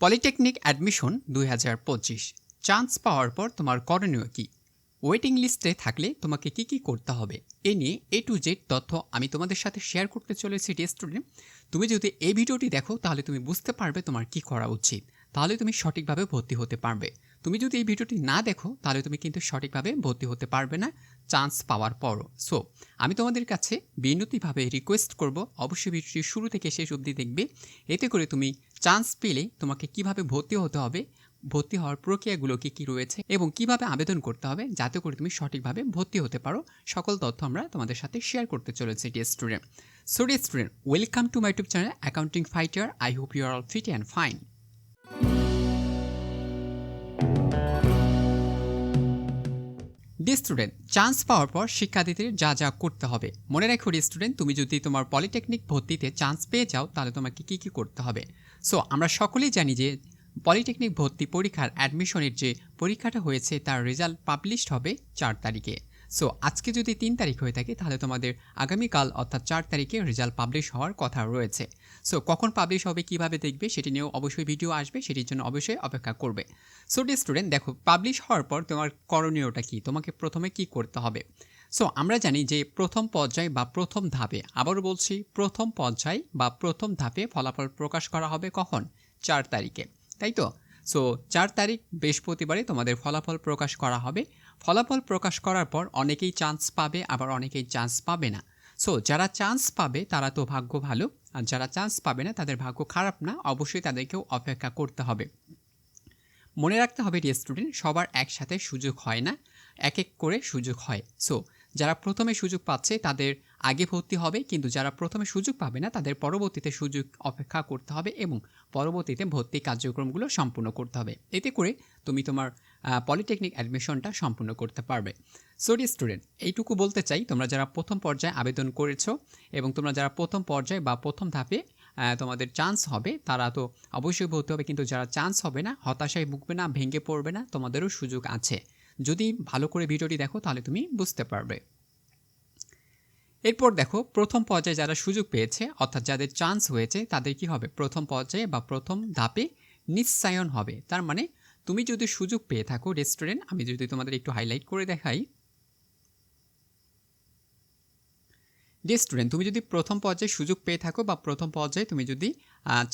Polytechnic admission দুই হাজার পঁচিশ। চান্স পাওয়ার পর তোমার করণীয় কী? ওয়েটিং লিস্টে থাকলে তোমাকে কি কি করতে হবে? এ নিয়ে এ টু জেড তথ্য আমি তোমাদের সাথে শেয়ার করতে চলেছি স্টুডেন্ট তুমি যদি এই ভিডিওটি দেখো, তাহলে তুমি বুঝতে পারবে তোমার কি করা উচিত। তাহলে তুমি সঠিকভাবে ভর্তি হতে পারবে। তুমি যদি এই ভিডিওটি না দেখো, তাহলে তুমি কিন্তু সঠিকভাবে ভর্তি হতে পারবে না। চান্স পাওয়ার পরও। সো আমি তোমাদের কাছে বিনতিভাবে রিকোয়েস্ট করব। অবশ্যই ভিডিওটি শুরু থেকে শেষ অবধি দেখবে। এতে করে তুমি চান্স পেলে তোমাকে কীভাবে ভর্তি হতে হবে, ভর্তি হওয়ার প্রক্রিয়াগুলো কী কী রয়েছে এবং কীভাবে আবেদন করতে হবে, যাতে করে তুমি সঠিকভাবে ভর্তি হতে পারো। সকল তথ্য আমরা তোমাদের সাথে শেয়ার করতে চলেছি dear student so dear student welcome to my YouTube channel accounting fighter I hope you are all fit and fine dear student chance পাওয়ার পর শিক্ষার্থীদের যা যা করতে হবে। মনে রাখো ডি স্টুডেন্ট তুমি যদি তোমার পলিটেকনিক ভর্তিতে চান্স পেয়ে যাও, তাহলে তোমাকে কী কী করতে হবে? সো আমরা সকলেই জানি যে পলিটেকনিক ভর্তি পরীক্ষার অ্যাডমিশনের যে পরীক্ষাটা হয়েছে, তার রেজাল্ট পাবলিশড হবে চার তারিখে। সো আজকে যদি তিন তারিখ হয়ে থাকে, তাহলে তোমাদের আগামীকাল, অর্থাৎ চার তারিখে রেজাল্ট পাবলিশ হওয়ার কথা রয়েছে। সো কখন পাবলিশ হবে, কীভাবে দেখবে, সেটি নিয়েও অবশ্যই ভিডিও আসবে, সেটির জন্য অবশ্যই অপেক্ষা করবে। সো ডি স্টুডেন্ট দেখো পাবলিশ হওয়ার পর তোমার করণীয়টা কি? তোমাকে প্রথমে কি করতে হবে? সো আমরা জানি যে প্রথম পর্যায় বা প্রথম ধাপে, আবারও বলছি, প্রথম পর্যায় বা প্রথম ধাপে ফলাফল প্রকাশ করা হবে কখন? চার তারিখে, তাই তো? সো চার তারিখ বৃহস্পতিবারে তোমাদের ফলাফল প্রকাশ করা হবে। ফলাফল প্রকাশ করার পর অনেকেই চান্স পাবে, আবার অনেকেই চান্স পাবে না। সো যারা চান্স পাবে, তারা তো ভাগ্য ভালো, আর যারা চান্স পাবে না, তাদের ভাগ্য খারাপ না, অবশ্যই তাদেরকেও অপেক্ষা করতে হবে। মনে রাখতে হবে ডিয়ার স্টুডেন্ট সবার একসাথে সুযোগ হয় না এক এক করে সুযোগ হয়। সো যারা প্রথমে সুযোগ পাচ্ছে, তাদের আগে ভর্তি হবে, কিন্তু যারা প্রথমে সুযোগ পাবে না, তাদের পরবর্তীতে সুযোগ অপেক্ষা করতে হবে এবং পরবর্তীতে ভর্তি কার্যক্রমগুলো সম্পূর্ণ করতে হবে। এতে করে তুমি তোমার পলিটেকনিক অ্যাডমিশনটা সম্পূর্ণ করতে পারবে। সরি স্টুডেন্ট এইটুকু বলতে চাই, তোমরা যারা প্রথম পর্যায়ে আবেদন করেছ এবং তোমরা যারা প্রথম পর্যায়ে বা প্রথম ধাপে তোমাদের চান্স হবে, তারা তো অবশ্যই ভর্তি হবে, কিন্তু যারা চান্স হবে না, হতাশায় ভুগবে না, ভেঙে পড়বে না, তোমাদেরও সুযোগ আছে। যদি ভালো করে ভিডিওটি দেখো, তাহলে তুমি বুঝতে পারবে। এরপর দেখো, প্রথম পর্যায়ে যারা সুযোগ পেয়েছে, অর্থাৎ যাদের চান্স হয়েছে, তাদের কি হবে? প্রথম পর্যায়ে বা প্রথম ধাপে নিশ্চায়ন হবে। তার মানে তুমি যদি সুযোগ পেয়ে থাকো রেস্টুরেন্ট আমি যদি তোমাদের একটু হাইলাইট করে দেখাই। ডে স্টুডেন্ট তুমি যদি প্রথম পর্যায়ে সুযোগ পেয়ে থাকো বা প্রথম পর্যায়ে তুমি যদি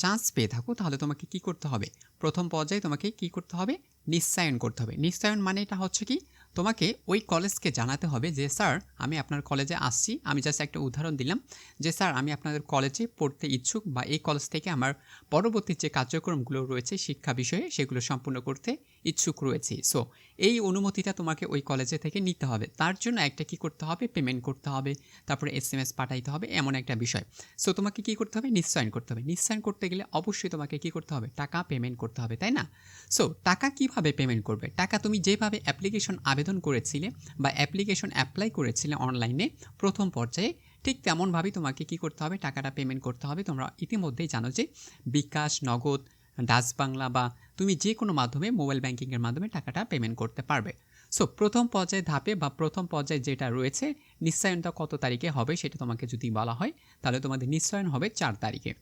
চান্স পেয়ে থাকো, তাহলে তোমাকে কি করতে হবে? প্রথম পর্যায়ে তোমাকে কি করতে হবে? নিশ্চায়ন করতে হবে। নিশ্চায়ন মানে এটা হচ্ছে কি? তোমাকে ওই কলেজকে জানাতে হবে যে, স্যার, আমি আপনার কলেজে আসছি। আমি জাস্ট একটা উদাহরণ দিলাম যে, স্যার, আমি আপনাদের কলেজে পড়তে ইচ্ছুক বা এই কলেজ থেকে আমার পরবর্তী যে কার্যক্রমগুলো রয়েছে শিক্ষা বিষয়ে সেগুলো সম্পূর্ণ করতে ইচ্ছুক রয়েছি। সো এই অনুমতিটা তোমাকে ওই কলেজে থেকে নিতে হবে। তার জন্য একটা কি করতে হবে? পেমেন্ট করতে হবে। তারপরে এস এম এস পাঠাইতে হবে। এমন একটা বিষয়। সো তোমাকে কি করতে হবে? নিশ্চয়ন করতে হবে। নিশ্চয়ন করতে গেলে অবশ্যই তোমাকে কি করতে হবে? টাকা পেমেন্ট করতে হবে, তাই না? সো টাকা কীভাবে পেমেন্ট করবে? টাকা তুমি যেভাবে অ্যাপ্লিকেশন আবেদন করেছিলে বা অ্যাপ্লিকেশন অ্যাপ্লাই করেছিলে অনলাইনে প্রথম পর্যায়ে ঠিক তেমনভাবেই তোমাকে কি করতে হবে? টাকাটা পেমেন্ট করতে হবে। তোমরা ইতিমধ্যেই জানো যে বিকাশ, নগদ, ডাচ বাংলা বা তুমি যে কোনো মাধ্যমে মোবাইল ব্যাঙ্কিংয়ের মাধ্যমে টাকাটা পেমেন্ট করতে পারবে। সো প্রথম পর্যায়ে ধাপে বা প্রথম পর্যায়ে যেটা রয়েছে, নিশ্চয়নটা কত তারিখে হবে সেটা তোমাকে যদি বলা হয়, তাহলে তোমাদের নিশ্চয়ন হবে চার তারিখে।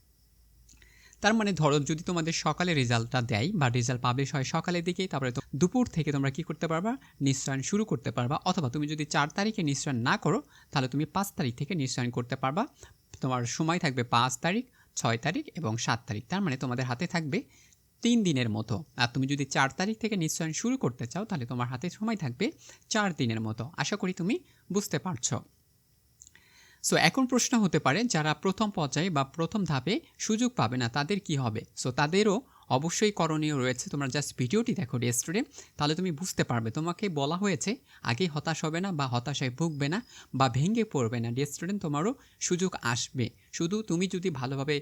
তার মানে ধরো যদি তোমাদের সকালে রেজাল্টটা দেয় বা রেজাল্ট পাবলিশ হয় সকালের দিকে তারপরে তো দুপুর থেকে তোমরা কি করতে পারবা? নিশ্চয়ন শুরু করতে পারবা। অথবা তুমি যদি চার তারিখে নিশ্চয়ন না করো, তাহলে তুমি পাঁচ তারিখ থেকে নিশ্চয়ন করতে পারবা। তোমার সময় থাকবে পাঁচ তারিখ, ছয় তারিখ এবং সাত তারিখ। তার মানে তোমাদের হাতে থাকবে তিন দিনের মতো। আর তুমি যদি চার তারিখ থেকে নিশ্চয়ন শুরু করতে চাও, তাহলে তোমার হাতে সময় থাকবে চার দিনের মতো। আশা করি তুমি বুঝতে পারছ। সো এখন প্রশ্ন হতে পারে, যারা প্রথম পর্যায়ে বা প্রথম ধাপে সুযোগ পাবে না, তাদের কি হবে? সো তাদেরও অবশ্যই করণীয় রয়েছে। তোমরা জাস্ট ভিডিওটি দেখো রেস্টুরেন্ট তাহলে তুমি বুঝতে পারবে। তোমাকে বলা হয়েছে আগেই হতাশ হবে না বা হতাশায় ভুগবে না বা ভেঙে পড়বে না। রেস্টুরেন্ট তোমারও সুযোগ আসবে। শুধু তুমি যদি ভালোভাবে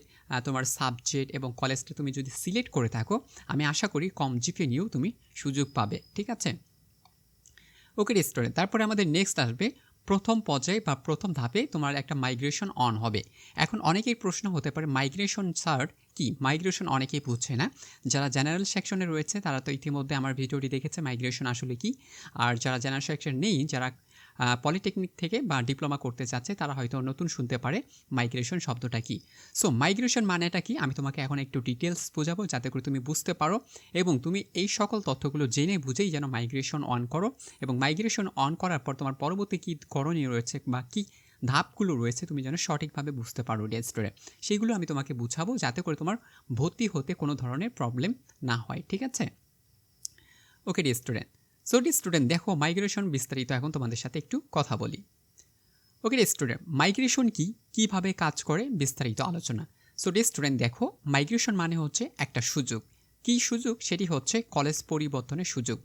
তোমার সাবজেক্ট এবং কলেজটা তুমি যদি সিলেক্ট করে থাকো, আমি আশা করি কম জিপে নিয়েও তুমি সুযোগ পাবে। ঠিক আছে? ওকে রেস্টুরেন্ট তারপরে আমাদের নেক্সট আসবে, প্রথম পর্যায়ে বা প্রথম ধাপে তোমার একটা মাইগ্রেশন অন হবে। এখন অনেকেই প্রশ্ন হতে পারে মাইগ্রেশন সার্ট কি? মাইগ্রেশন অনেকেই বুঝছে না। যারা জেনারেল সেকশনে রয়েছে, তারা তো ইতিমধ্যে আমার ভিডিওটি দেখেছে মাইগ্রেশন আসলে কি? আর যারা জেনারেল সেকশন নেই, যারা পলিটেকনিক থেকে বা ডিপ্লোমা করতে চাচ্ছে, তারা হয়তো নতুন শুনতে পারে মাইগ্রেশন শব্দটা কি। সো মাইগ্রেশন মানেটা কি? আমি তোমাকে এখন একটু ডিটেলস বোঝাবো, যাতে করে তুমি বুঝতে পারো এবং তুমি এই সকল তথ্যগুলো জেনে বুঝেই যেন মাইগ্রেশন অন করো এবং মাইগ্রেশন অন করার পর তোমার পরবর্তী কী করণীয় রয়েছে বা কী ধাপগুলো রয়েছে, তুমি যেন সঠিকভাবে বুঝতে পারো ডে স্টোরে সেইগুলো আমি তোমাকে বুঝাবো যাতে করে তোমার ভর্তি হতে কোনো ধরনের প্রবলেম না হয়, ঠিক আছে? Okay dear student so dear student দেখো মাইগ্রেশন বিস্তারিত এখন তোমাদের সাথে একটু কথা বলি। ওকে ডি স্টুডেন্ট মাইগ্রেশন কি? কীভাবে কাজ করে? বিস্তারিত আলোচনা। সো ডি স্টুডেন্ট দেখো মাইগ্রেশন মানে হচ্ছে একটা সুযোগ। কি সুযোগ? সেটি হচ্ছে কলেজ পরিবর্তনের সুযোগ।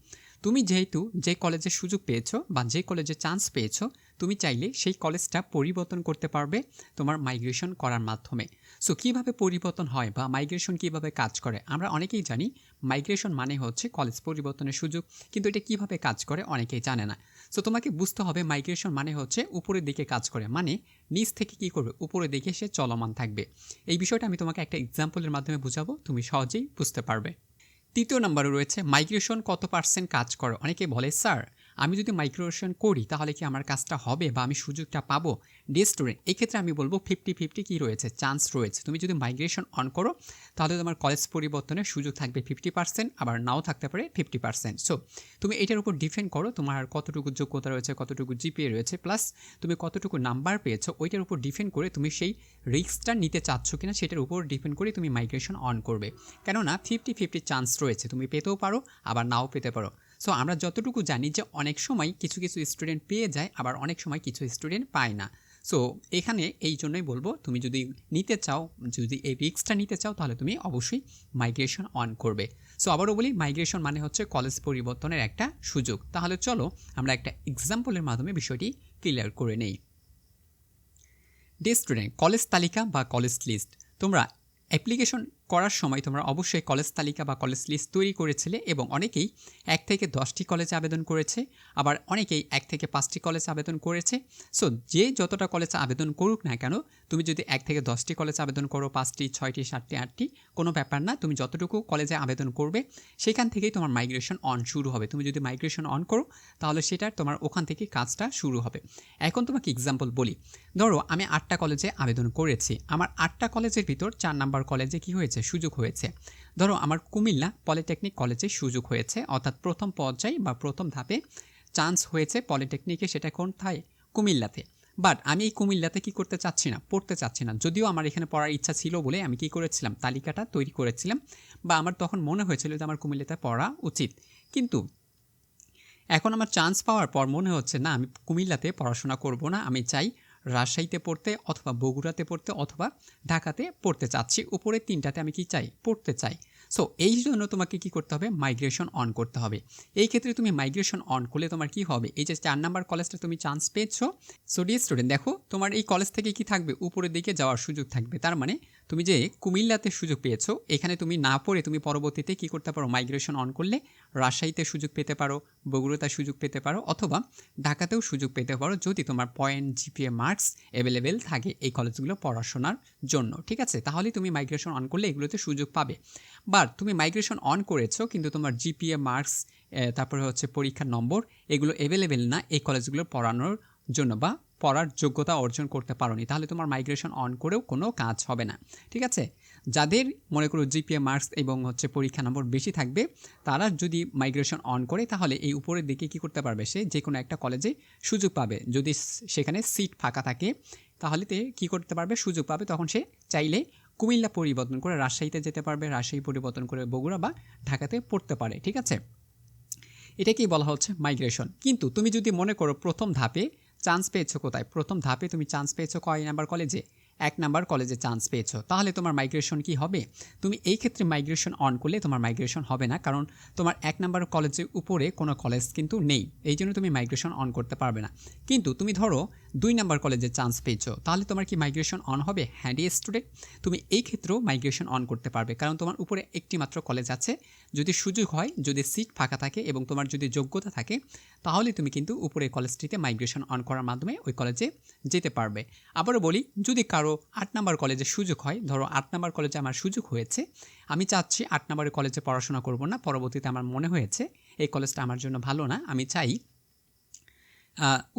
তুমি যেহেতু যে কলেজে সুযোগ পেয়েছ বা যে কলেজে চান্স পেয়েছ তুমি চাইলে সেই কলেজটা পরিবর্তন করতে পারবে তোমার মাইগ্রেশন করার মাধ্যমে। সো কীভাবে পরিবর্তন হয় বা মাইগ্রেশন কীভাবে কাজ করে? আমরা অনেকেই জানি মাইগ্রেশন মানে হচ্ছে কলেজ পরিবর্তনের সুযোগ, কিন্তু এটা কীভাবে কাজ করে অনেকেই জানে না। সো তোমাকে বুঝতে হবে মাইগ্রেশন মানে হচ্ছে উপরের দিকে কাজ করে মানে নিচ থেকে কি করবে? উপরের দিকে সে চলমান থাকবে। এই বিষয়টা আমি তোমাকে একটা এক্সাম্পলের মাধ্যমে বুঝাবো, তুমি সহজেই বুঝতে পারবে। তৃতীয় নম্বরে রয়েছে মাইগ্রেশন কত পার্সেন্ট কাজ করে? অনেকে বলে, স্যার আমি যদি মাইগ্রেশন করি, তাহলে কি আমার কাজটা হবে বা আমি সুযোগটা পাবো? ডি স্টুডেন্ট এক্ষেত্রে আমি বলব ফিফটি ফিফটি কী রয়েছে? চান্স রয়েছে। তুমি যদি মাইগ্রেশন অন করো, তাহলে তোমার কলেজ পরিবর্তনের সুযোগ থাকবে ফিফটি পার্সেন্ট আবার নাও থাকতে পারে ফিফটি পার্সেন্ট সো তুমি এটার উপর ডিপেন্ড করো, তোমার কতটুকু যোগ্যতা রয়েছে, কতটুকু জিপিএ রয়েছে প্লাস তুমি কতটুকু নাম্বার পেয়েছ, ওইটার উপর ডিপেন্ড করে তুমি সেই রিস্কটা নিতে চাচ্ছ কিনা, সেটার উপর ডিপেন্ড করে তুমি মাইগ্রেশন অন করবে। কেননা ফিফটি ফিফটি চান্স রয়েছে। তুমি পেতেও পারো, আবার নাও পেতে পারো। সো আমরা যতটুকু জানি যে অনেক সময় কিছু কিছু স্টুডেন্ট পেয়ে যায়, আবার অনেক সময় কিছু স্টুডেন্ট পায় না। সো এখানে এই জন্যই বলব, তুমি যদি নিতে চাও, যদি এই রিক্সটা নিতে চাও, তাহলে তুমি অবশ্যই মাইগ্রেশন অন করবে। সো আবারও বলি মাইগ্রেশন মানে হচ্ছে কলেজ পরিবর্তনের একটা সুযোগ। তাহলে চলো, আমরা একটা এক্সাম্পলের মাধ্যমে বিষয়টি ক্লিয়ার করে নেই। ডে স্টুডেন্ট কলেজ তালিকা বা কলেজ লিস্ট তোমরা অ্যাপ্লিকেশন করার সময় তোমরা অবশ্যই কলেজ তালিকা বা কলেজ লিস্ট তৈরি করেছিলে এবং অনেকেই এক থেকে দশটি কলেজে আবেদন করেছে, আবার অনেকেই এক থেকে পাঁচটি কলেজে আবেদন করেছে। সো যে যতটা কলেজে আবেদন করুক না কেন, তুমি যদি এক থেকে দশটি কলেজে আবেদন করো, পাঁচটি, ছয়টি, সাতটি, আটটি, কোনো ব্যাপার না, তুমি যতটুকু কলেজে আবেদন করবে, সেখান থেকেই তোমার মাইগ্রেশন অন শুরু হবে। তুমি যদি মাইগ্রেশন অন করো, তাহলে সেটার তোমার ওখান থেকে কাজটা শুরু হবে। এখন তোমাকে এক্সাম্পল বলি। ধরো, আমি আটটা কলেজে আবেদন করেছি। আমার আটটা কলেজের ভিতর চার নাম্বার কলেজে কি হয়েছে? সুযোগ হয়েছে। ধরো, আমার কুমিল্লা পলিটেকনিক কলেজে সুযোগ হয়েছে। অর্থাৎ প্রথম পর্যায়ে বা প্রথম ধাপে চান্স হয়েছে পলিটেকনিকে, সেটা কোনথায় কুমিল্লাতে। বাট আমি এই কুমিল্লাতে কি করতে চাচ্ছি না? পড়তে চাচ্ছি না। যদিও আমার এখানে পড়ার ইচ্ছা ছিল বলে আমি কি করেছিলাম? তালিকাটা তৈরি করেছিলাম বা আমার তখন মনে হয়েছিল যে আমার কুমিল্লাতে পড়া উচিত। কিন্তু এখন আমার চান্স পাওয়ার পর মনে হচ্ছে, না, আমি কুমিল্লাতে পড়াশোনা করব না। আমি চাই রাজশাহীতে পড়তে অথবা বগুড়াতে পড়তে অথবা ঢাকাতে পড়তে চাচ্ছি। উপরে তিনটাতে আমি কি চাই? পড়তে চাই। সো এই জন্য তোমাকে কি করতে হবে? মাইগ্রেশন অন করতে হবে। এই ক্ষেত্রে তুমি মাইগ্রেশন অন করলে তোমার কি হবে? এই যে চার নাম্বার কলেজটা তুমি চান্স পেয়েছ। সো ডি স্টুডেন্ট দেখো, তোমার এই কলেজ থেকে কি থাকবে? উপরের দিকে যাওয়ার সুযোগ থাকবে। তার মানে তুমি যে কুমিল্লাতে সুযোগ পেয়েছ, এখানে তুমি না পড়ে তুমি পরবর্তীতে কি করতে পারো? মাইগ্রেশন অন করলে রাজশাহীতে সুযোগ পেতে পারো, বগুড়াতে সুযোগ পেতে পারো, অথবা ঢাকাতেও সুযোগ পেতে পারো যদি তোমার পয়েন্ট জিপিএ মার্কস অ্যাভেলেবেল থাকে এই কলেজগুলো পড়াশোনার জন্য, ঠিক আছে? তাহলে তুমি মাইগ্রেশন অন করলে এগুলোতে সুযোগ পাবে। বাট তুমি মাইগ্রেশন অন করেছ, কিন্তু তোমার জিপিএ মার্কস তারপরে হচ্ছে পরীক্ষার নম্বর, এগুলো অ্যাভেলেবেল না এই কলেজগুলো পড়ানোর জন্য বা পড়ার যোগ্যতা অর্জন করতে পারোনি, তাহলে তোমার মাইগ্রেশন অন করেও কোনো কাজ হবে না। ঠিক আছে? যাদের মনে করো জিপিএ মার্কস এবং হচ্ছে পরীক্ষা নম্বর বেশি থাকবে, তারা যদি মাইগ্রেশন অন করে, তাহলে এই উপরের দিকে কি করতে পারবে? সে যে কোনো একটা কলেজে সুযোগ পাবে। যদি সেখানে সিট ফাঁকা থাকে, তাহলে তে কী করতে পারবে? সুযোগ পাবে তখন সে চাইলে কুমিল্লা পরিবর্তন করে রাজশাহীতে যেতে পারবে, রাজশাহী পরিবর্তন করে বগুড়া বা ঢাকাতে পড়তে পারে। ঠিক আছে? এটাকেই বলা হচ্ছে মাইগ্রেশন কিন্তু তুমি যদি মনে করো প্রথম ধাপে চান্স পেয়েছ কোথায়? প্রথম ধাপে তুমি চান্স পেয়েছ কয় নাম্বার কলেজে? এক নাম্বার কলেজে চান্স পেয়েছ। তাহলে তোমার মাইগ্রেশন কি হবে? তুমি এই ক্ষেত্রে মাইগ্রেশন অন করলে তোমার মাইগ্রেশন হবে না, কারণ তোমার এক নাম্বার কলেজের উপরে কোনো কলেজ কিন্তু নেই। এই জন্য তুমি মাইগ্রেশন অন করতে পারবে না। কিন্তু তুমি ধরো দুই নাম্বার কলেজে চান্স পেয়েছ, তাহলে তোমার কি মাইগ্রেশন অন হবে? হ্যান্ডি স্টুডেন্ট তুমি এই ক্ষেত্রেও মাইগ্রেশন অন করতে পারবে, কারণ তোমার উপরে একটি মাত্র কলেজ আছে। যদি সুযোগ হয়, যদি সিট ফাঁকা থাকে এবং তোমার যদি যোগ্যতা থাকে, তাহলে তুমি কিন্তু উপরে কলেজটিতে মাইগ্রেশন অন করার মাধ্যমে ওই কলেজে যেতে পারবে। আবারও বলি, যদি কারও আট নাম্বার কলেজে সুযোগ হয়। ধরো আট নাম্বার কলেজে আমার সুযোগ হয়েছে। আমি চাচ্ছি আট নাম্বারের কলেজে পড়াশোনা করব না। পরবর্তীতে আমার মনে হয়েছে, এই কলেজটা আমার জন্য ভালো না। আমি চাই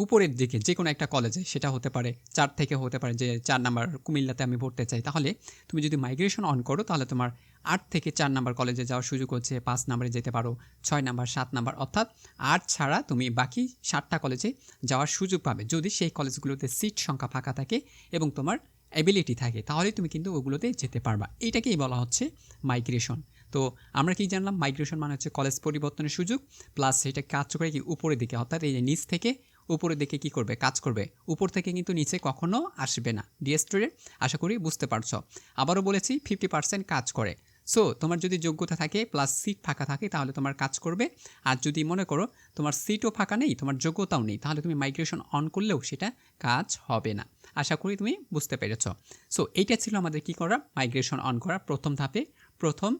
উপরের দিকে যে কোনো একটা কলেজে, সেটা হতে পারে চার থেকে হতে পারে যে চার নাম্বার কুমিল্লাতে আমি পড়তে চাই। তাহলে তুমি যদি মাইগ্রেশন অন করো, তাহলে তোমার আট থেকে চার নাম্বার কলেজে যাওয়ার সুযোগ হচ্ছে পাঁচ নাম্বারে যেতে পারো, ছয় নাম্বার, সাত নাম্বার। অর্থাৎ আট ছাড়া তুমি বাকি সাতটা কলেজে যাওয়ার সুযোগ পাবে। যদি সেই কলেজগুলোতে সিট সংখ্যা ফাঁকা থাকে এবং তোমার অ্যাবিলিটি থাকে, তাহলে তুমি কিন্তু ওগুলোতে যেতে পারবা। এইটাকেই বলা হচ্ছে মাইগ্রেশন তো আমরা কি জানলাম? মাইগ্রেশন মানে হচ্ছে কলেজ পরিবর্তনের সুযোগ প্লাস সেটা কাজ করে কি উপরের দিকে, অর্থাৎ এই যে নিচ থেকে উপরের দিকে কি করবে? কাজ করবে। উপর থেকে কিন্তু নিচে কখনো আসবে না। ডিএস্টুডেন্ট আশা করি বুঝতে পারছ। আবারও বলেছি ফিফটি পার্সেন্ট কাজ করে। সো তোমার যদি যোগ্যতা থাকে প্লাস সিট ফাঁকা থাকে, তাহলে তোমার কাজ করবে। আর যদি মনে করো তোমার সিটও ফাঁকা নেই, তোমার যোগ্যতাও নেই, তাহলে তুমি মাইগ্রেশন অন করলেও সেটা কাজ হবে না। আশা করি তুমি বুঝতে পেরেছ। সো এইটা ছিল আমাদের কি করা? মাইগ্রেশন অন করা, প্রথম ধাপে, প্রথম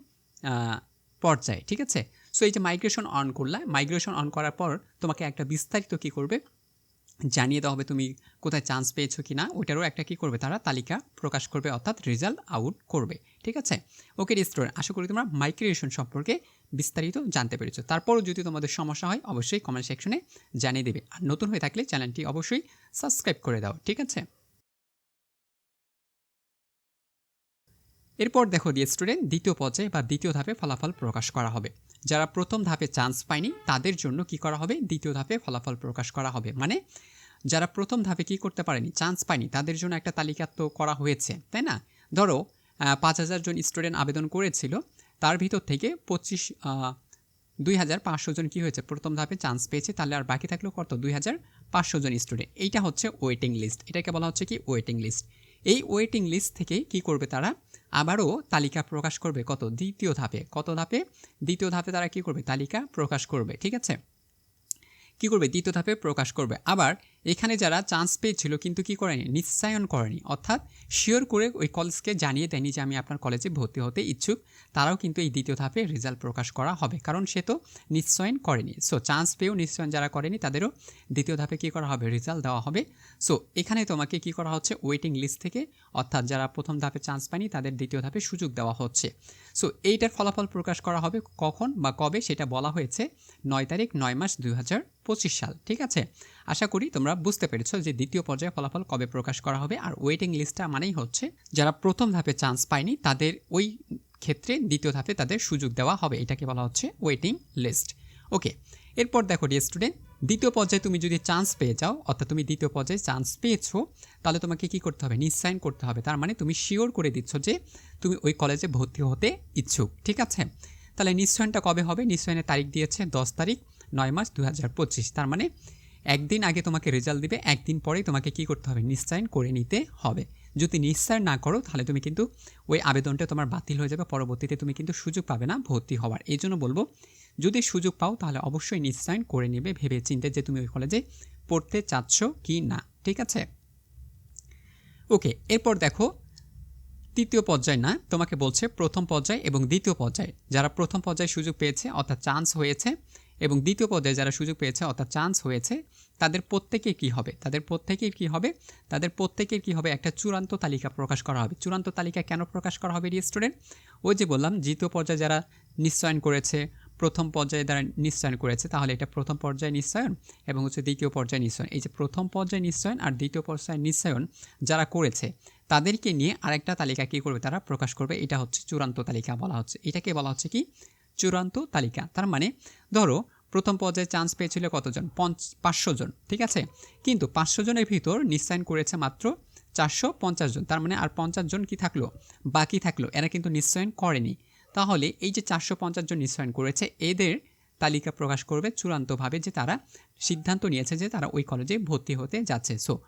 পর্যায়ে, ঠিক আছে? সো এই যে মাইগ্রেশন অন করলা মাইগ্রেশন অন করার পর তোমাকে একটা বিস্তারিত কি করবে? জানিয়ে দেওয়া হবে তুমি কোথায় চান্স পেয়েছ কি না ওটারও একটা কী করবে তারা, তালিকা প্রকাশ করবে, অর্থাৎ রেজাল্ট আউট করবে, ঠিক আছে? ওকে স্টুডেন্ট আশা করি তোমরা মাইগ্রেশন সম্পর্কে বিস্তারিত জানতে পেরেছ। তারপরও যদি তোমাদের সমস্যা হয়, অবশ্যই কমেন্ট সেকশনে জানিয়ে দেবে। আর নতুন হয়ে থাকলে চ্যানেলটি অবশ্যই সাবস্ক্রাইব করে দাও, ঠিক আছে? এরপর দেখো দিয়ে স্টুডেন্ট দ্বিতীয় পর্যায়ে বা দ্বিতীয় ধাপে ফলাফল প্রকাশ করা হবে। যারা প্রথম ধাপে চান্স পায়নি, তাদের জন্য কি করা হবে? দ্বিতীয় ধাপে ফলাফল প্রকাশ করা হবে। মানে যারা প্রথম ধাপে কি করতে পারেনি চান্স পায়নি, তাদের জন্য একটা তালিকা তো করা হয়েছে, তাই না? ধরো পাঁচ হাজার জন স্টুডেন্ট আবেদন করেছিল, তার ভিতর থেকে পঁচিশ দুই হাজার পাঁচশো জন কী হয়েছে? প্রথম ধাপে চান্স পেয়েছে, তাহলে আর বাকি থাকল কত? দুই হাজার পাঁচশো জন স্টুডেন্ট এইটা হচ্ছে ওয়েটিং লিস্ট এটাকে বলা হচ্ছে কি? ওয়েটিং লিস্ট এই ওয়েটিং লিস্ট থেকে কি করবে তারা? আবারও তালিকা প্রকাশ করবে কত? দ্বিতীয় ধাপে। কত ধাপে? দ্বিতীয় ধাপে তারা কি করবে? তালিকা প্রকাশ করবে, ঠিক আছে? কি করবে? দ্বিতীয় ধাপে প্রকাশ করবে। আবার এখানে যারা চান্স পেয়েছিল কিন্তু কি করেনি? নিশ্চয়ন করেনি। অর্থাৎ শিওর করে ওই কলেজকে জানিয়ে দেয়নি যে আমি আপনার কলেজে ভর্তি হতে ইচ্ছুক, তারাও কিন্তু এই দ্বিতীয় ধাপে রেজাল্ট প্রকাশ করা হবে। কারণ সে তো নিশ্চয়ন করেনি। সো চান্স পেয়েও নিশ্চয়ন যারা করেনি, তাদেরও দ্বিতীয় ধাপে কী করা হবে? রেজাল্ট দেওয়া হবে। সো এখানে তোমাকে কি করা হচ্ছে? ওয়েটিং লিস্ট থেকে, অর্থাৎ যারা প্রথম ধাপে চান্স পায়নি, তাদের দ্বিতীয় ধাপে সুযোগ দেওয়া হচ্ছে। সো এইটার ফলাফল প্রকাশ করা হবে কখন বা কবে সেটা বলা হয়েছে নয় তারিখ, নয় মাস, দুই হাজার পঁচিশ সাল। ঠিক আছে? আশা করি তোমরা বুঝতে পেরেছ যে দ্বিতীয় পর্যায়ে ফলাফল কবে প্রকাশ করা হবে, আর ওয়েটিং লিস্টটা মানেই হচ্ছে যারা প্রথম ধাপে চান্স পায়নি, তাদের ওই ক্ষেত্রে দ্বিতীয় ধাপে তাদের সুযোগ দেওয়া হবে। এটাকে বলা হচ্ছে ওয়েটিং লিস্ট ওকে এরপর দেখো ডিয়ার স্টুডেন্ট দ্বিতীয় পর্যায়ে তুমি যদি চান্স পেয়ে যাও, অর্থাৎ তুমি দ্বিতীয় পর্যায়ে চান্স পেয়েছ, তাহলে তোমাকে কি করতে হবে? নিশ্চয়ন করতে হবে। তার মানে তুমি শিওর করে দিচ্ছ যে তুমি ওই কলেজে ভর্তি হতে ইচ্ছুক, ঠিক আছে? তাহলে নিশ্চয়নটা কবে হবে? নিশ্চয়নের তারিখ দিয়েছে দশ তারিখ, নয় মাস দু হাজার পঁচিশ। তার মানে একদিন আগে তোমাকে রেজাল্ট দিবে, একদিন পরেই তোমাকে কি করতে হবে? নিশ্চয়ন করে নিতে হবে। যদি নিশ্চয় না করো, তাহলে তুমি কিন্তু ওই আবেদনটা তোমার বাতিল হয়ে যাবে, পরবর্তীতে তুমি কিন্তু সুযোগ পাবে না ভর্তি হওয়ার। এই জন্য বলব, যদি সুযোগ পাও, তাহলে অবশ্যই নিশ্চয়ন করে নেবে ভেবে চিন্তে যে তুমি ওই কলেজে পড়তে চাচ্ছ কি না, ঠিক আছে? ওকে এরপর দেখো, তৃতীয় পর্যায়ে না, তোমাকে বলছে প্রথম পর্যায় এবং দ্বিতীয় পর্যায়ে। যারা প্রথম পর্যায়ে সুযোগ পেয়েছে, অর্থাৎ চান্স হয়েছে এবং দ্বিতীয় পর্যায়ে যারা সুযোগ পেয়েছে, অর্থাৎ চান্স হয়েছে, তাদের প্রত্যেকের কি হবে? তাদের প্রত্যেকের কি হবে? তাদের প্রত্যেকের কি হবে? একটা চূড়ান্ত তালিকা প্রকাশ করা হবে। চূড়ান্ত তালিকা কেন প্রকাশ করা হবে স্টুডেন্ট ওই যে বললাম, দ্বিতীয় পর্যায়ে যারা নিশ্চয়ন করেছে, প্রথম পর্যায়ে যারা নিশ্চয়ন করেছে, তাহলে এটা প্রথম পর্যায়ে নিশ্চয়ন এবং হচ্ছে দ্বিতীয় পর্যায়ে নিশ্চয়ন। এই যে প্রথম পর্যায়ে নিশ্চয়ন আর দ্বিতীয় পর্যায়ে নিশ্চয়ন যারা করেছে, তাদেরকে নিয়ে আরেকটা তালিকা কী করবে? তারা প্রকাশ করবে। এটা হচ্ছে চূড়ান্ত তালিকা বলা হচ্ছে। এটাকে বলা হচ্ছে কি? চূড়ান্ত তালিকা। তার মানে ধরো, প্রথম পর্যায়ে চান্স পেয়েছিল কতজন? পঞ্চ, পাঁচশো জন, ঠিক আছে? কিন্তু পাঁচশো জনের ভিতর নিশ্চয়ন করেছে মাত্র চারশো পঞ্চাশ জন। তার মানে আর পঞ্চাশ জন কি থাকল? বাকি থাকল। এরা কিন্তু নিশ্চয়ন করেনি। তাহলে এই যে চারশো পঞ্চাশ জন নিশ্চয়ন করেছে, এদের তালিকা প্রকাশ করবে চূড়ান্তভাবে যে তারা সিদ্ধান্ত নিয়েছে যে তারা ওই কলেজে ভর্তি হতে যাচ্ছে। সো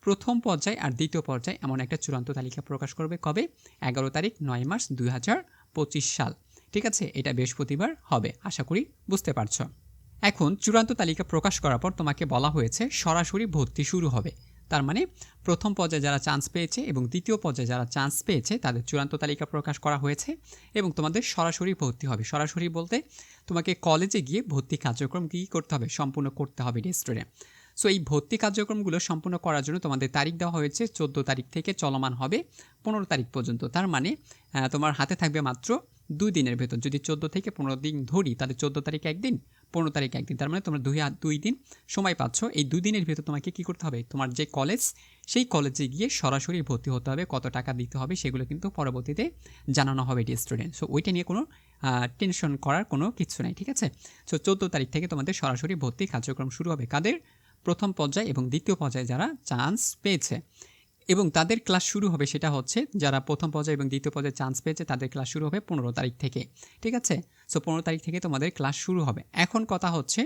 প্রথম পর্যায়ে আর দ্বিতীয় পর্যায়ে এমন একটা চূড়ান্ত তালিকা প্রকাশ করবে কবে? এগারো তারিখ, নয় মার্চ দুই হাজার পঁচিশ সাল। ঠিক আছে, এটা বৃহস্পতিবার হবে, আশা করি বুঝতে পারছ। এখন চূড়ান্ত তালিকা প্রকাশ করার পর তোমাকে বলা হয়েছে সরাসরি ভর্তি শুরু হবে। তার মানে প্রথম পর্যায়ে যারা চান্স পেয়েছে এবং দ্বিতীয় পর্যায়ে যারা চান্স পেয়েছে, তাদের চূড়ান্ত তালিকা প্রকাশ করা হয়েছে এবং তোমাদের সরাসরি ভর্তি হবে। সরাসরি বলতে তোমাকে কলেজে গিয়ে ভর্তি কার্যক্রম কী করতে হবে, সম্পূর্ণ করতে হবে স্টুডেন্ট সো এই ভর্তি কার্যক্রমগুলো সম্পূর্ণ করার জন্য তোমাদের তারিখ দেওয়া হয়েছে, চোদ্দ তারিখ থেকে চলমান হবে, পনেরো তারিখ পর্যন্ত। তার মানে তোমার হাতে থাকবে মাত্র দুই দিনের ভেতর। যদি চোদ্দ থেকে পনেরো দিন ধরি, তাহলে চোদ্দ তারিখ একদিন, পনেরো তারিখ একদিন। তার মানে তোমরা দুই দুই দিন সময় পাচ্ছ। এই দুই দিনের ভেতর তোমাকে কী করতে হবে? তোমার যে কলেজ সেই কলেজে গিয়ে সরাসরি ভর্তি হতে হবে। কত টাকা দিতে হবে সেগুলো কিন্তু পরবর্তীতে জানানো হবে এটি স্টুডেন্ট সো ওইটা নিয়ে কোনো টেনশন করার কোনো কিছু নাই, ঠিক আছে? সো চোদ্দ তারিখ থেকে তোমাদের সরাসরি ভর্তি কার্যক্রম শুরু হবে। কাদের? প্রথম পর্যায়ে এবং দ্বিতীয় পর্যায়ে যারা চান্স পেয়েছে। এবং তাদের ক্লাস শুরু হবে সেটা হচ্ছে যারা প্রথম পর্যায়ে এবং দ্বিতীয় পর্যায়ে চান্স পেয়েছে, তাদের ক্লাস শুরু হবে পনেরো তারিখ থেকে, ঠিক আছে? সো পনেরো তারিখ থেকে তোমাদের ক্লাস শুরু হবে। এখন কথা হচ্ছে,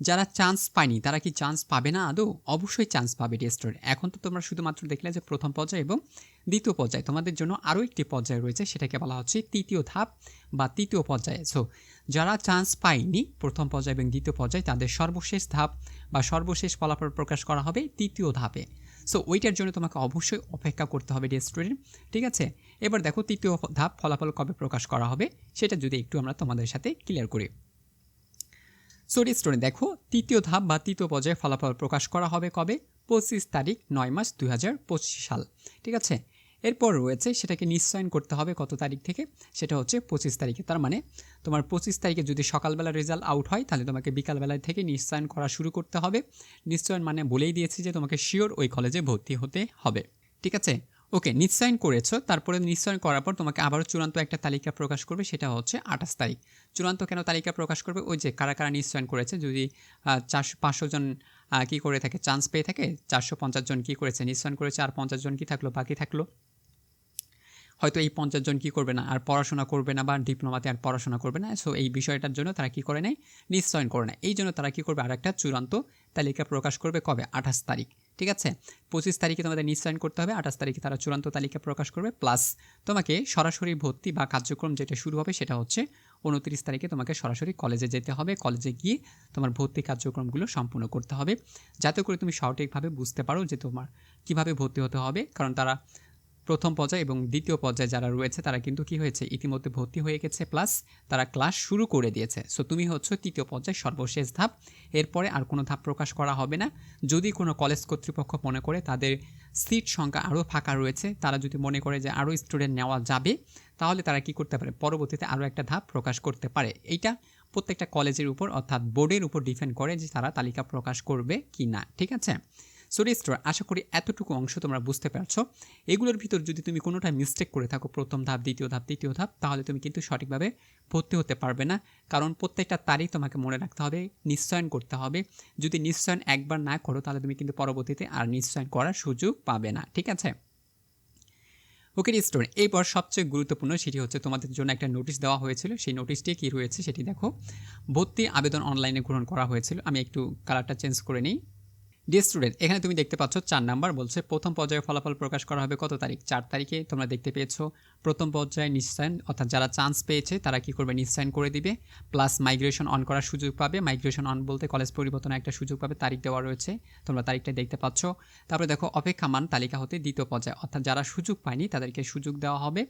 যারা চান্স পায়নি, তারা কি চান্স পাবে না আদৌ? অবশ্যই চান্স পাবে টেস্টের এখন তো তোমরা শুধুমাত্র দেখলে যে প্রথম পর্যায়ে এবং দ্বিতীয় পর্যায়ে, তোমাদের জন্য আরও একটি পর্যায়ে রয়েছে, সেটাকে বলা হচ্ছে তৃতীয় ধাপ বা তৃতীয় পর্যায়ে। সো যারা চান্স পায়নি প্রথম পর্যায়ে এবং দ্বিতীয় পর্যায়ে, তাদের সর্বশেষ ধাপ বা সর্বশেষ ফলাফল প্রকাশ করা হবে তৃতীয় ধাপে। সো ওইটার জন্য তোমাকে অবশ্যই অপেক্ষা করতে হবে স্টুডেন্ট ঠিক আছে? এবার দেখো তৃতীয় ধাপ ফলাফল কবে প্রকাশ করা হবে, সেটা যদি একটু আমরা তোমাদের সাথে ক্লিয়ার করি। সো ডিয়ার স্টুডেন্ট দেখো তৃতীয় ধাপ বা তৃতীয় পর্যায়ে ফলাফল প্রকাশ করা হবে কবে? পঁচিশ তারিখ নয় মাস দুই হাজার পঁচিশ সাল, ঠিক আছে? এরপর রয়েছে সেটাকে নিশ্চয়ন করতে হবে কত তারিখ থেকে? সেটা হচ্ছে পঁচিশ তারিখে। তার মানে তোমার পঁচিশ তারিখে যদি সকালবেলা রেজাল্ট আউট হয়, তাহলে তোমাকে বিকালবেলা থেকে নিশ্চয়ন করা শুরু করতে হবে। নিশ্চয়ন মানে বলেই দিয়েছি যে তোমাকে শিওর ওই কলেজে ভর্তি হতে হবে। ঠিক আছে? ওকে, নিশ্চয়ন করেছ, তারপরে নিশ্চয়ন করার পর তোমাকে আবারও চূড়ান্ত একটা তালিকা প্রকাশ করবে, সেটা হচ্ছে আঠাশ তারিখ। চূড়ান্ত কেন তালিকা প্রকাশ করবে? ওই যে কারা কারা নিশ্চয়ন করেছে, যদি চারশো পাঁচশো জন কী করে থাকে চান্স পেয়ে থাকে? চারশো পঞ্চাশ জন কী করেছে? নিশ্চয়ন করেছে, আর পঞ্চাশ জন কী থাকল, বাকি থাকল? হয়তো এই পঞ্চাশ জন কী করবে না? আর পড়াশোনা করবে না বা ডিপ্লোমাতে আর পড়াশোনা করবে না। সো এই বিষয়টার জন্য তারা কী করে নেয়? নিশ্চয়ন করে নেয়। এই জন্য তারা কী করবে? আর একটা চূড়ান্ত তালিকা প্রকাশ করবে কবে? আঠাশ তারিখ। ঠিক আছে? পঁচিশ তারিখে তোমাদের নিশ্চয়ন করতে হবে। আঠাশ তারিখে তারা চূড়ান্ত তালিকা প্রকাশ করবে। প্লাস তোমাকে সরাসরি ভর্তি বা কার্যক্রম যেটা শুরু হবে সেটা হচ্ছে উনত্রিশ তারিখে তোমাকে সরাসরি কলেজে যেতে হবে। কলেজে গিয়ে তোমার ভর্তি কার্যক্রমগুলো সম্পূর্ণ করতে হবে। যাতে করে তুমি সঠিকভাবে বুঝতে পারো যে তোমার কীভাবে ভর্তি হতে হবে। কারণ তারা প্রথম পর্যায়ে এবং দ্বিতীয় পর্যায়ে যারা রয়েছে, তারা কিন্তু কি হয়েছে? ইতিমধ্যে ভর্তি হয়ে গেছে, প্লাস তারা ক্লাস শুরু করে দিয়েছে। সো তুমি হচ্ছে তৃতীয় পর্যায়ে সর্বশেষ ধাপ। এরপরে আর কোনো ধাপ প্রকাশ করা হবে না। যদি কোনো কলেজ কর্তৃপক্ষ মনে করে তাদের সিট সংখ্যা আরও ফাঁকা রয়েছে, তারা যদি মনে করে যে আরও স্টুডেন্ট নেওয়া যাবে, তাহলে তারা কি করতে পারে? পরবর্তীতে আরও একটা ধাপ প্রকাশ করতে পারে। এইটা প্রত্যেকটা কলেজের উপর, অর্থাৎ বোর্ডের উপর ডিপেন্ড করে যে তারা তালিকা প্রকাশ করবে কি না ঠিক আছে? সো রেস্টোর আশা করি এতটুকু অংশ তোমরা বুঝতে পারছ। এগুলোর ভিতর যদি তুমি কোনোটা মিস্টেক করে থাকো, প্রথম ধাপ, দ্বিতীয় ধাপ, তৃতীয় ধাপ, তাহলে তুমি কিন্তু সঠিকভাবে ভর্তি হতে পারবে না। কারণ প্রত্যেকটা তারিখ তোমাকে মনে রাখতে হবে, নিশ্চয়ন করতে হবে। যদি নিশ্চয়ন একবার না করো, তাহলে তুমি কিন্তু পরবর্তীতে আর নিশ্চয়ন করার সুযোগ পাবে না, ঠিক আছে? ওকে স্টুডেন্ট এরপর সবচেয়ে গুরুত্বপূর্ণ সেটি হচ্ছে তোমাদের জন্য একটা নোটিশ দেওয়া হয়েছিল। সেই নোটিশটি কী রয়েছে সেটি দেখো। ভর্তি আবেদন অনলাইনে গ্রহণ করা হয়েছিল। আমি একটু কালারটা চেঞ্জ করে নিই। ডিয়ার স্টুডেন্ট এখানে তুমি দেখতে পাচ্ছ চার নাম্বার বলছে, প্রথম পর্যায়ে ফলাফল প্রকাশ করা হবে কত তারিখ? চার তারিখে তোমরা দেখতে পেয়েছ, প্রথম পর্যায়ে নিশ্চয়ন, অর্থাৎ যারা চান্স পেয়েছে, তারা কি করবে? নিশ্চয়ন করে দিবে প্লাস মাইগ্রেশন অন করার সুযোগ পাবে। মাইগ্রেশন অন বলতে কলেজ পরিবর্তনের একটা সুযোগ পাবে, তারিখ দেওয়া রয়েছে, তোমরা তারিখটা দেখতে পাচ্ছ। তারপরে দেখো অপেক্ষামান তালিকা হতে দ্বিতীয় পর্যায়ে, অর্থাৎ যারা সুযোগ পায়নি, তাদেরকে সুযোগ দেওয়া হবে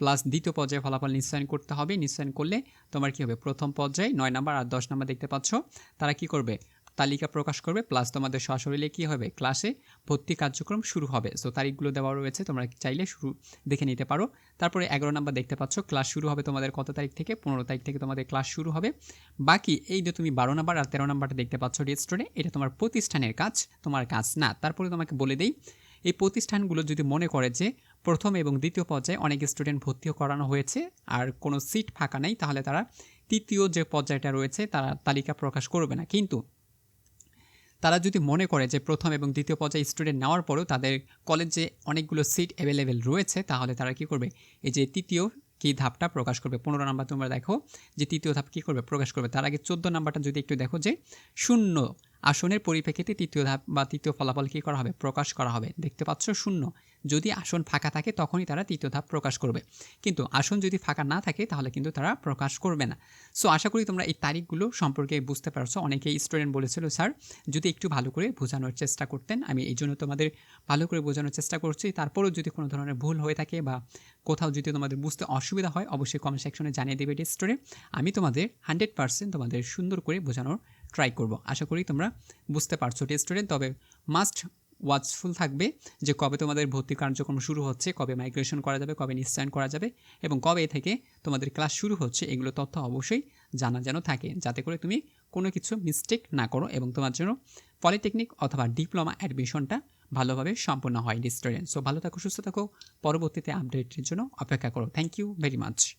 প্লাস দ্বিতীয় পর্যায়ে ফলাফল নিশ্চয়ন করতে হবে। নিশ্চয়ন করলে তোমার কি হবে? প্রথম পর্যায়ে নয় নাম্বার আর দশ নাম্বার দেখতে পাচ্ছ, তারা কি করবে? তালিকা প্রকাশ করবে প্লাস তোমাদের সশরীরে কী হবে? ক্লাসে ভর্তি কার্যক্রম শুরু হবে। সো তারিখগুলো দেওয়া রয়েছে, তোমরা চাইলে শুরু দেখে নিতে পারো। তারপরে এগারো নাম্বার দেখতে পাচ্ছ ক্লাস শুরু হবে তোমাদের কত তারিখ থেকে? পনেরো তারিখ থেকে তোমাদের ক্লাস শুরু হবে। বাকি এই যে তুমি বারো নাম্বার আর তেরো নাম্বারটা দেখতে পাচ্ছ রেজিস্ট্রে এটা তোমার প্রতিষ্ঠানের কাজ, তোমার কাজ না। তারপরে তোমাকে বলে দেই, এই প্রতিষ্ঠানগুলো যদি মনে করে যে প্রথম এবং দ্বিতীয় পর্যায়ে অনেক স্টুডেন্ট ভর্তিও করানো হয়েছে আর কোনো সিট ফাঁকা নেই, তাহলে তারা তৃতীয় যে পর্যায়টা রয়েছে, তারা তালিকা প্রকাশ করবে না। কিন্তু তারা যদি মনে করে যে প্রথম এবং দ্বিতীয় পর্যায়ে স্টুডেন্ট নেওয়ার পরেও তাদের কলেজে অনেকগুলো সিট অ্যাভেলেবেল রয়েছে, তাহলে তারা কী করবে? এই যে তৃতীয় কী ধাপটা প্রকাশ করবে? পনেরো নাম্বার তোমরা দেখো যে তৃতীয় ধাপ কী করবে? প্রকাশ করবে। তার আগে চোদ্দ নাম্বারটা যদি একটু দেখো যে শূন্য আসনের পরিপ্রেক্ষিতে তৃতীয় ধাপ বা তৃতীয় ফলাফল কী করা হবে? প্রকাশ করা হবে। দেখতে পাচ্ছ শূন্য। যদি আসন ফাঁকা থাকে, তখনই তারা তৃতীয় ধাপ প্রকাশ করবে। কিন্তু আসন যদি ফাঁকা না থাকে, তাহলে কিন্তু তারা প্রকাশ করবে না। সো আশা করি তোমরা এই তারিখগুলো সম্পর্কে বুঝতে পারছ। অনেকেই স্টুডেন্ট বলেছিল, স্যার, যদি একটু ভালো করে বোঝানোর চেষ্টা করতেন, আমি এই জন্য তোমাদের ভালো করে বোঝানোর চেষ্টা করছি। তারপরেও যদি কোনো ধরনের ভুল হয়ে থাকে বা কোথাও যদি তোমাদের বুঝতে অসুবিধা হয়, অবশ্যই কমেন্ট সেকশনে জানিয়ে দেবে স্টোরে আমি তোমাদের হান্ড্রেড পার্সেন্ট তোমাদের সুন্দর করে বোঝানোর ট্রাই করব। আশা করি তোমরা বুঝতে পারছ স্টুডেন্ট। তবে মাস্ট ওয়াচফুল থাকবে যে কবে তোমাদের ভর্তি কার্যক্রম শুরু হচ্ছে, কবে মাইগ্রেশন করা যাবে, কবে নিশ্চয়ন করা যাবে এবং কবে থেকে তোমাদের ক্লাস শুরু হচ্ছে, এগুলো তথ্য অবশ্যই জানা যেন থাকে। যাতে করে তুমি কোনো কিছু মিস্টেক না করো এবং তোমার জন্য পলিটেকনিক অথবা ডিপ্লোমা অ্যাডমিশনটা ভালোভাবে সম্পূর্ণ হয় স্টুডেন্ট। সো ভালো থাকো, সুস্থ থাকো। পরবর্তীতে আপডেটের জন্য অপেক্ষা করো। Thank you very much